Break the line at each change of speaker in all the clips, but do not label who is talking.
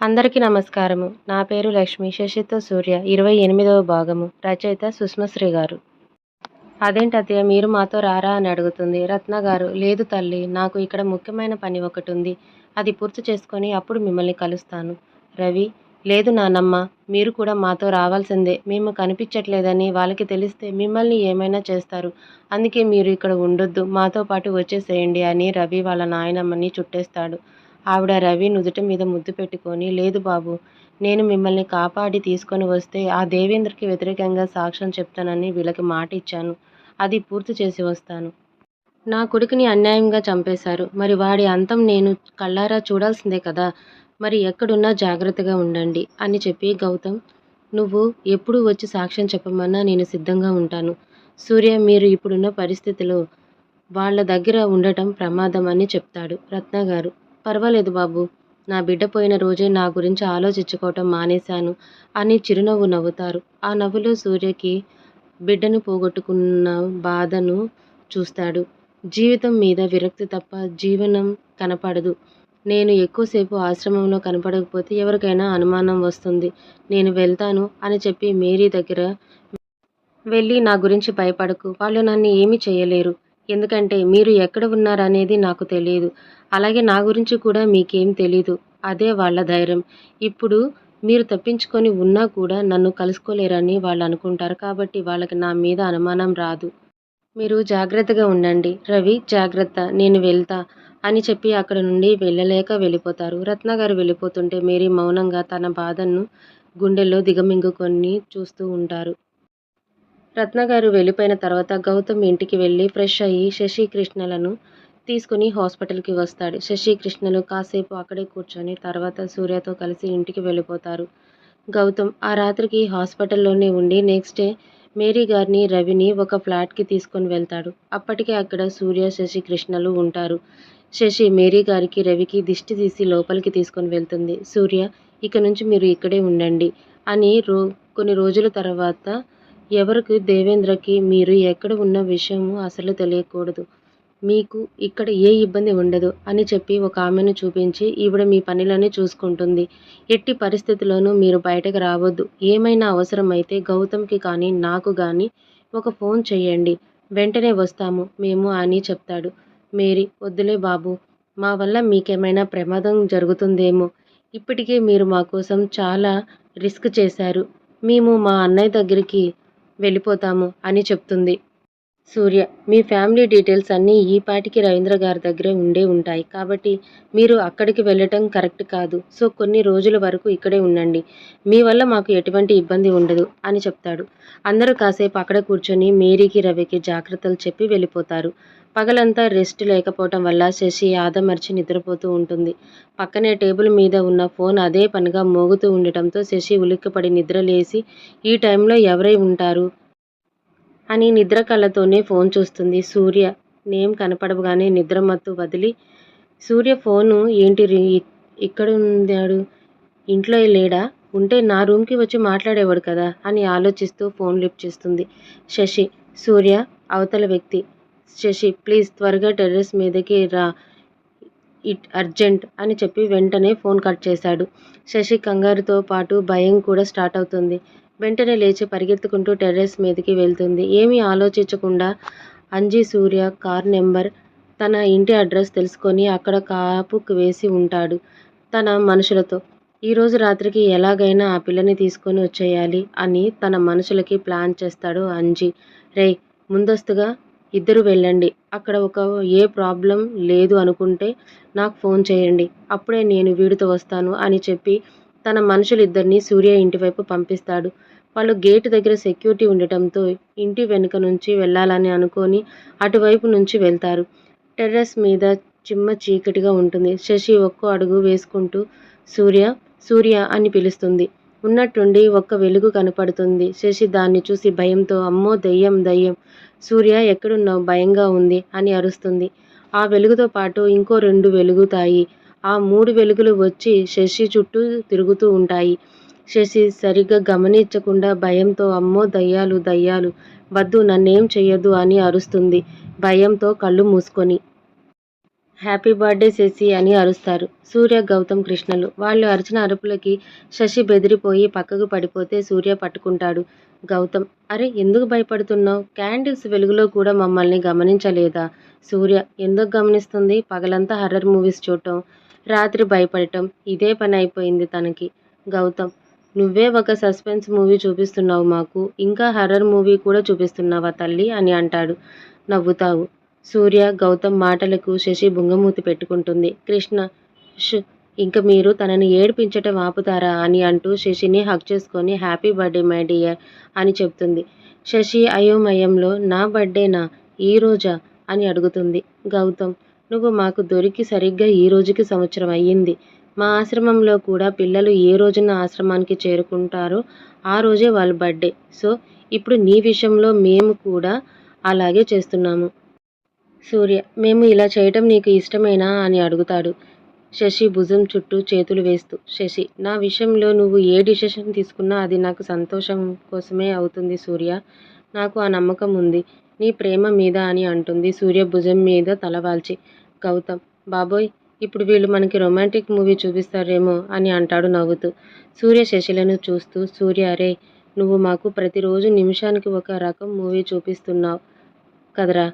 అందరికీ నమస్కారము. నా పేరు లక్ష్మి శశితో సూర్య. ఇరవై ఎనిమిదవ భాగము. రచయిత సుష్మశ్రీ గారు. అదేంటి మీరు మాతో రారా అని అడుగుతుంది. రత్న గారు లేదు తల్లి నాకు ఇక్కడ ముఖ్యమైన పని ఒకటి ఉంది. అది పూర్తి చేసుకొని అప్పుడు మిమ్మల్ని కలుస్తాను. రవి లేదు నానమ్మ మీరు కూడా మాతో రావాల్సిందే. మేము కనిపించట్లేదని వాళ్ళకి తెలిస్తే మిమ్మల్ని ఏమైనా చేస్తారు. అందుకే మీరు ఇక్కడ ఉండొద్దు. మాతో పాటు వచ్చేసేయండి అని రవి వాళ్ళ నాయనమ్మని చుట్టేస్తాడు. ఆవిడ రవి నుదుటి మీద ముద్దు పెట్టుకొని లేదు బాబు నేను మిమ్మల్ని కాపాడి తీసుకొని వస్తే ఆ దేవేంద్రకి వ్యతిరేకంగా సాక్ష్యం చెప్తానని వీళ్ళకి మాట ఇచ్చాను. అది పూర్తి చేసి వస్తాను. నా కొడుకుని అన్యాయంగా చంపేశారు. మరి వాడి అంతం నేను కళ్ళారా చూడాల్సిందే కదా. మరి ఎక్కడున్నా జాగ్రత్తగా ఉండండి అని చెప్పి గౌతమ్ నువ్వు ఎప్పుడు వచ్చి సాక్ష్యం చెప్పమన్నా నేను సిద్ధంగా ఉంటాను. సూర్య మీరు ఇప్పుడున్న పరిస్థితిలో వాళ్ళ దగ్గర ఉండటం ప్రమాదం అని చెప్తాడు రత్న గారు. పర్వాలేదు బాబు. నా బిడ్డ పోయిన రోజే నా గురించి ఆలోచించుకోవటం మానేశాను అని చిరునవ్వు నవ్వుతారు. ఆ నవ్వులో సూర్యకి బిడ్డను పోగొట్టుకున్న బాధను చూస్తాడు. జీవితం మీద విరక్తి తప్ప జీవనం కనపడదు. నేను ఎక్కువసేపు ఆశ్రమంలో కనపడకపోతే ఎవరికైనా అనుమానం వస్తుంది. నేను వెళ్తాను అని చెప్పి మేరీ దగ్గర వెళ్ళి నా గురించి భయపడకు. వాళ్ళు నన్ను ఏమీ చేయలేరు. ఎందుకంటే మీరు ఎక్కడ ఉన్నారనేది నాకు తెలియదు. అలాగే నా గురించి కూడా మీకేం తెలీదు. అదే వాళ్ళ ధైర్యం. ఇప్పుడు మీరు తప్పించుకొని ఉన్నా కూడా నన్ను కలుసుకోలేరని వాళ్ళు అనుకుంటారు కాబట్టి వాళ్ళకి నా మీద అనుమానం రాదు. మీరు జాగ్రత్తగా ఉండండి. రవి జాగ్రత్త నేను వెళ్తా అని చెప్పి అక్కడ నుండి వెళ్ళలేక వెళ్ళిపోతారు. రత్న గారు వెళ్ళిపోతుంటే మేరీ మౌనంగా తన బాధను గుండెల్లో దిగమింగుకొని చూస్తూ ఉంటారు. రత్న గారు వెళ్ళిపోయిన తర్వాత గౌతమ్ ఇంటికి వెళ్ళి ఫ్రెష్ అయ్యి శశి కృష్ణలను తీసుకుని హాస్పిటల్కి వస్తాడు. శశి కృష్ణలు కాసేపు అక్కడే కూర్చొని తర్వాత సూర్యతో కలిసి ఇంటికి వెళ్ళిపోతారు. గౌతమ్ ఆ రాత్రికి హాస్పిటల్లోనే ఉండి నెక్స్ట్ డే మేరీ గారిని రవిని ఒక ఫ్లాట్కి తీసుకొని వెళ్తాడు. అప్పటికే అక్కడ సూర్య శశికృష్ణలు ఉంటారు. శశి మేరీ గారికి రవికి దిష్టి తీసి లోపలికి తీసుకొని వెళ్తుంది. సూర్య ఇక నుంచి మీరు ఇక్కడే ఉండండి అని రో కొన్ని రోజుల తర్వాత ఎవరికి దేవేంద్రకి మీరు ఎక్కడ ఉన్న విషయము అసలు తెలియకూడదు. మీకు ఇక్కడ ఏ ఇబ్బంది ఉండదు అని చెప్పి ఒక ఆమెను చూపించి ఈవిడ మీ పనులన్నీ చూసుకుంటుంది. ఎట్టి పరిస్థితుల్లోనూ మీరు బయటకు రావద్దు. ఏమైనా అవసరమైతే గౌతమ్కి కానీ నాకు కానీ ఒక ఫోన్ చేయండి. వెంటనే వస్తాము మేము అని చెప్తాడు. మేరీ వద్దులే బాబు మా వల్ల మీకేమైనా ప్రమాదం జరుగుతుందేమో. ఇప్పటికే మీరు మా కోసం చాలా రిస్క్ చేశారు. మేము మా అన్నయ్య దగ్గరికి వెళ్ళిపోతాము అని చెప్తుంది. సూర్య మీ ఫ్యామిలీ డీటెయిల్స్ అన్నీ ఈ పాటికి రవీంద్ర గారి దగ్గరే ఉండే ఉంటాయి. కాబట్టి మీరు అక్కడికి వెళ్ళటం కరెక్ట్ కాదు. సో కొన్ని రోజుల వరకు ఇక్కడే ఉండండి. మీ వల్ల మాకు ఎటువంటి ఇబ్బంది ఉండదు అని చెప్తాడు. అందరూ కాసేపు అక్కడ కూర్చొని మేరీకి రవికి జాగ్రత్తలు చెప్పి వెళ్ళిపోతారు. పగలంతా రెస్ట్ లేకపోవటం వల్ల శశి ఆదమర్చి నిద్రపోతూ ఉంటుంది. పక్కనే టేబుల్ మీద ఉన్న ఫోన్ అదే పనిగా మోగుతూ ఉండటంతో శశి ఉలిక్కిపడి నిద్రలేసి ఈ టైంలో ఎవరై ఉంటారు? అని నిద్ర కళ్ళతోనే ఫోన్ చూస్తుంది. సూర్య నేమ్ కనపడగానే నిద్రమత్తు వదిలి సూర్య ఫోను ఏంటి రి- ఇక్కడ ఉన్నాడు ఇంట్లో లేడా? ఉంటే నా రూమ్కి వచ్చి మాట్లాడేవాడు కదా అని ఆలోచిస్తూ ఫోన్ లిఫ్ట్ చేస్తుంది. శశి సూర్య అవతల వ్యక్తి. శశి ప్లీజ్ త్వరగా టెర్రస్ మీదకి రా. ఇట్ అర్జెంట్ అని చెప్పి వెంటనే ఫోన్ కట్ చేశాడు. శశి కంగారుతో పాటు భయం కూడా స్టార్ట్ అవుతుంది. వెంటనే లేచి పరిగెత్తుకుంటూ టెర్రస్ మీదకి వెళ్తుంది. ఏమీ ఆలోచించకుండా అంజీ సూర్య కార్ నెంబర్ తన ఇంటి అడ్రస్ తెలుసుకొని అక్కడ కాపుకు వేసి ఉంటాడు తన మనుషులతో. ఈరోజు రాత్రికి ఎలాగైనా ఆ పిల్లని తీసుకొని వచ్చేయాలి అని తన మనుషులకి ప్లాన్ చేస్తాడు అంజీ. రే ముందస్తుగా ఇద్దరు వెళ్ళండి. అక్కడ ఒక ఏ ప్రాబ్లం లేదు అనుకుంటే నాకు ఫోన్ చేయండి. అప్పుడే నేను వీడితో వస్తాను అని చెప్పి తన మనుషులిద్దరిని సూర్య ఇంటివైపు పంపిస్తాడు. వాళ్ళు గేటు దగ్గర సెక్యూరిటీ ఉండటంతో ఇంటి వెనుక నుంచి వెళ్ళాలని అనుకొని అటువైపు నుంచి వెళ్తారు. టెర్రస్ మీద చిమ్మ చీకటిగా ఉంటుంది. శశి ఒక్కో అడుగు వేసుకుంటూ సూర్య సూర్య అని పిలుస్తుంది. ఉన్నట్టుండి ఒక్క వెలుగు కనపడుతుంది. శశి దాన్ని చూసి భయంతో అమ్మో దయ్యం దయ్యం సూర్య ఎక్కడున్నావు? భయంగా ఉంది అని అరుస్తుంది. ఆ వెలుగుతో పాటు ఇంకో రెండు వెలుగుతాయి. ఆ మూడు వెలుగులు వచ్చి శశి చుట్టూ తిరుగుతూ ఉంటాయి. శశి సరిగ్గా గమనించకుండా భయంతో అమ్మో దయ్యాలు దయ్యాలు వద్దు నన్నేం చెయ్యొద్దు అని అరుస్తుంది భయంతో కళ్ళు మూసుకొని. హ్యాపీ బర్త్డే శశి అని అరుస్తారు. సూర్య గౌతమ్ కృష్ణలు. వాళ్ళు అరిచిన అరుపులకి శశి బెదిరిపోయి పక్కకు పడిపోతే సూర్య పట్టుకుంటాడు. గౌతమ్ అరే ఎందుకు భయపడుతున్నావు? క్యాండిల్స్ వెలుగులో కూడా మమ్మల్ని గమనించలేదా? సూర్య ఎందుకు గమనిస్తుంది? పగలంతా హర్రర్ మూవీస్ చూడటం. రాత్రి భయపడటం. ఇదే పని అయిపోయింది తనకి. గౌతమ్ నువ్వే ఒక సస్పెన్స్ మూవీ చూపిస్తున్నావు మాకు. ఇంకా హర్రర్ మూవీ కూడా చూపిస్తున్నావా తల్లి అని అంటాడు. నవ్వుతావు. సూర్య గౌతమ్ మాటలకు శశి బుంగమూతి పెట్టుకుంటుంది. కృష్ణ షు ఇంక మీరు తనని ఏడిపించటం ఆపుతారా అని అంటూ శశిని హక్ చేసుకొని హ్యాపీ బర్త్డే మై డియర్ అని చెప్తుంది. శశి అయోమయంలో నా బర్త్డేనా? ఈ రోజా? అని అడుగుతుంది. గౌతమ్ నువ్వు మాకు దొరికి సరిగ్గా ఈ రోజుకి సంవత్సరం అయ్యింది. మా ఆశ్రమంలో కూడా పిల్లలు ఏ రోజున ఆశ్రమానికి చేరుకుంటారో ఆ రోజే వాళ్ళ బర్త్డే. సో ఇప్పుడు నీ విషయంలో మేము కూడా అలాగే చేస్తున్నాము. సూర్య మేము ఇలా చేయటం నీకు ఇష్టమేనా అని అడుగుతాడు. శశి భుజం చుట్టూ చేతులు వేస్తూ శశి నా విషయంలో నువ్వు ఏ డిసిషన్ తీసుకున్నా అది నాకు సంతోషం కోసమే అవుతుంది సూర్య. నాకు ఆ నమ్మకం ఉంది. నీ ప్రేమ మీద అని అంటుంది సూర్య భుజం మీద తలవాల్చి గౌతమ్. బాబోయ్ ఇప్పుడు వీళ్ళు మనకి రొమాంటిక్ మూవీ చూపిస్తారేమో అని అంటాడు నవ్వుతూ. సూర్య శశిలను చూస్తూ సూర్య అరే నువ్వు మాకు ప్రతిరోజు నిమిషానికి ఒక రకం మూవీ చూపిస్తున్నావు కదరా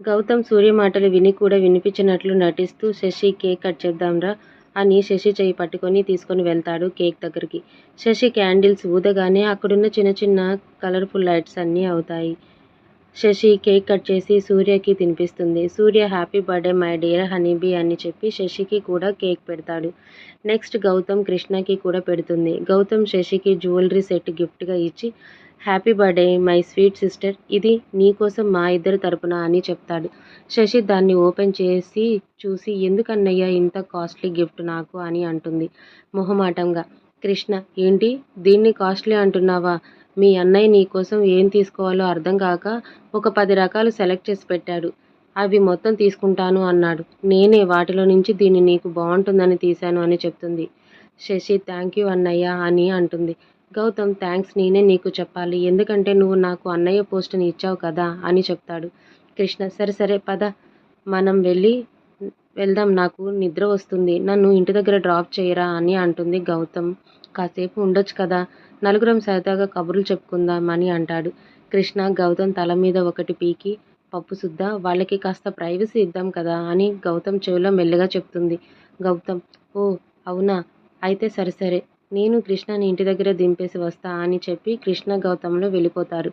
గౌతమ్ సూర్య మాటలు విని కూడా వినిపించినట్లు నటిస్తూ శశి కేక్ కట్ చేద్దాంరా అని శశి చేయి పట్టుకొని తీసుకొని వెళ్తాడు కేక్ దగ్గరికి. శశి క్యాండిల్స్ ఊదగానే అక్కడున్న చిన్న చిన్న కలర్ఫుల్ లైట్స్ అన్నీ అవుతాయి. శశి కేక్ కట్ చేసి సూర్యకి తినిపిస్తుంది. Surya happy birthday my dear honeybee అని చెప్పి శశికి కూడా కేక్ పెడతాడు. నెక్స్ట్ గౌతమ్ కృష్ణకి కూడా పెడుతుంది. గౌతమ్ శశికి జ్యువెలరీ సెట్ గిఫ్ట్గా ఇచ్చి happy birthday my sweet sister ఇది నీకోసం మా ఇద్దరి తరపున అని చెప్తాడు. శశి దాన్ని ఓపెన్ చేసి చూసి ఎందుకన్నయ్య ఇంత కాస్ట్లీ గిఫ్ట్ నాకు అని అంటుంది మొహమాటంగా. కృష్ణ ఏంటి? దీన్ని కాస్ట్లీ అంటున్నావా? మీ అన్నయ్య నీ కోసం ఏం తీసుకోవాలో అర్థం కాక ఒక పది రకాలు సెలెక్ట్ చేసి పెట్టాడు. అవి మొత్తం తీసుకుంటాను అన్నాడు. నేనే వాటిలో నుంచి దీన్ని నీకు బాగుంటుందని తీశాను అని చెప్తుంది. శశి థ్యాంక్ యూ అన్నయ్య అని అంటుంది. గౌతమ్ థ్యాంక్స్. నేనే నీకు చెప్పాలి. ఎందుకంటే నువ్వు నాకు అన్నయ్య పోస్టుని ఇచ్చావు కదా అని చెప్తాడు. కృష్ణ సరే సరే పద. మనం వెళ్ళి వెళ్దాం. నాకు నిద్ర వస్తుంది. నన్ను ఇంటి దగ్గర డ్రాప్ చేయరా అని అంటుంది గౌతమ్. కాసేపు ఉండొచ్చు కదా. నలుగురం సరదాగా కబుర్లు చెప్పుకుందాం అని అంటాడు. కృష్ణ గౌతమ్ తల మీద ఒకటి పీకి పప్పు సుద్ద వాళ్ళకి కాస్త ప్రైవసీ ఇద్దాం కదా అని గౌతమ్ చెవిలో మెల్లగా చెప్తుంది. గౌతమ్ ఓ అవునా? అయితే సరే సరే. నేను కృష్ణని ఇంటి దగ్గర దింపేసి వస్తా అని చెప్పి కృష్ణ గౌతమ్లో వెళ్ళిపోతారు.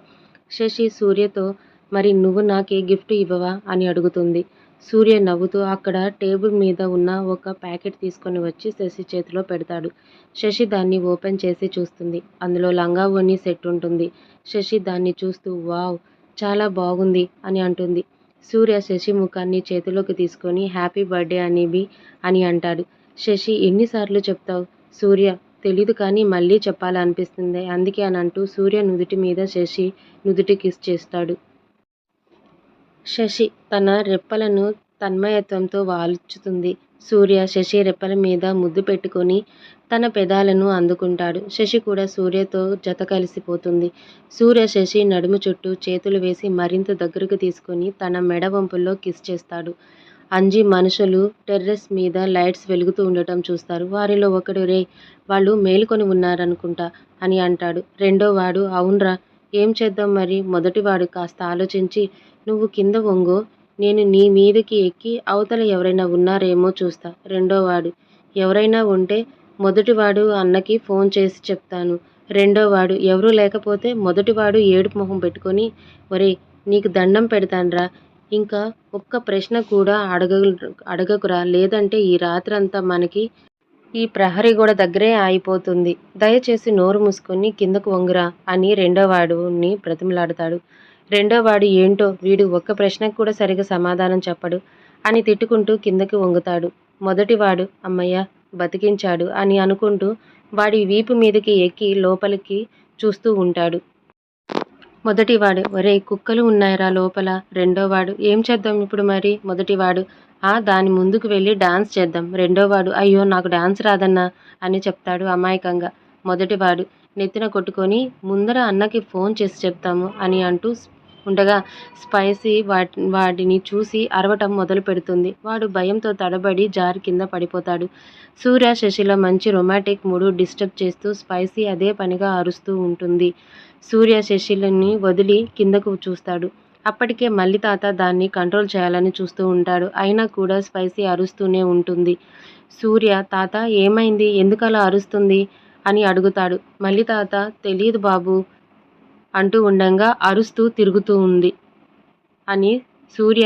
శశి సూర్యతో మరి నువ్వు నాకే గిఫ్ట్ ఇవ్వవా? అని అడుగుతుంది. సూర్య నవ్వుతూ అక్కడ టేబుల్ మీద ఉన్న ఒక ప్యాకెట్ తీసుకొని వచ్చి శశి చేతిలో పెడతాడు. శశి దాన్ని ఓపెన్ చేసి చూస్తుంది. అందులో లంగా ఓని సెట్ ఉంటుంది. శశి దాన్ని చూస్తూ వావ్ చాలా బాగుంది అని అంటుంది. సూర్య శశి ముఖాన్ని చేతిలోకి తీసుకొని హ్యాపీ బర్త్డే అనేవి అని అంటాడు. శశి ఎన్నిసార్లు చెప్తావు? సూర్య తెలీదు కానీ మళ్ళీ చెప్పాలనిపిస్తుంది. అందుకే అని అంటూ సూర్య నుదుటి మీద శశి నుదుటి కిస్ చేస్తాడు. శశి తన రెప్పలను తన్మయత్వంతో వాల్చుతుంది. సూర్య శశి రెప్పల మీద ముద్దు పెట్టుకొని తన పెదాలను అందుకుంటాడు. శశి కూడా సూర్యతో జత కలిసిపోతుంది. సూర్య శశి నడుము చుట్టూ చేతులు వేసి మరింత దగ్గరకు తీసుకొని తన మెడ వంపుల్లో కిస్ చేస్తాడు. అంజి మనుషులు టెర్రస్ మీద లైట్స్ వెలుగుతూ ఉండటం చూస్తారు. వారిలో ఒకడు రే వాళ్ళు మేలుకొని ఉన్నారనుకుంటా అని అంటాడు. రెండో వాడు అవునరా ఏం చేద్దాం మరి? మొదటివాడు కాస్త ఆలోచించి నువ్వు కింద వంగో నేను నీ మీదకి ఎక్కి అవతల ఎవరైనా ఉన్నారేమో చూస్తా. రెండోవాడు ఎవరైనా ఉంటే మొదటివాడు అన్నకి ఫోన్ చేసి చెప్తాను. రెండోవాడు ఎవరూ లేకపోతే మొదటివాడు ఏడుపు మొహం పెట్టుకొని ఒరే నీకు దండం పెడతాన్రా. ఇంకా ఒక్క ప్రశ్న కూడా అడగ అడగకురా. లేదంటే ఈ రాత్రంతా మనకి ఈ ప్రహరీ గోడ దగ్గరే ఆగిపోతుంది. దయచేసి నోరు మూసుకొని కిందకు వంగురా అని రెండోవాడుని బ్రతిమలాడతాడు. రెండోవాడు ఏంటో వీడు ఒక్క ప్రశ్నకు కూడా సరిగా సమాధానం చెప్పడు అని తిట్టుకుంటూ కిందకి వంగుతాడు. మొదటివాడు అమ్మయ్య బతికించాడు అని అనుకుంటూ వాడి వీపు మీదకి ఎక్కి లోపలికి చూస్తూ ఉంటాడు. మొదటివాడు ఒరే కుక్కలు ఉన్నాయిరా లోపల? రెండోవాడు ఏం చేద్దాం ఇప్పుడు మరి? మొదటివాడు ఆ దాని ముందుకు వెళ్ళి డాన్స్ చేద్దాం. రెండోవాడు అయ్యో నాకు డాన్స్ రాదన్నా అని చెప్తాడు అమాయకంగా. మొదటివాడు నెత్తిన కొట్టుకొని ముందర అన్నకి ఫోన్ చేసి చెప్తాము అని అంటూ ఉండగా స్పైసీ వాటి వాటిని చూసి అరవటం మొదలు పెడుతుంది. వాడు భయంతో తడబడి జారి కింద పడిపోతాడు. సూర్య శశిల మంచి రొమాటిక్ మూడు డిస్టర్బ్ చేస్తూ స్పైసీ అదే పనిగా అరుస్తూ ఉంటుంది. సూర్య శశిలని వదిలి కిందకు చూస్తాడు. అప్పటికే మల్లి తాత దాన్ని కంట్రోల్ చేయాలని చూస్తూ ఉంటాడు. అయినా కూడా స్పైసీ అరుస్తూనే ఉంటుంది. సూర్య తాత ఏమైంది? ఎందుకలా అరుస్తుంది? అని అడుగుతాడు. మల్లి తాత తెలియదు బాబు అంటూ ఉండంగా అరుస్తూ తిరుగుతూ ఉంది. అని సూర్య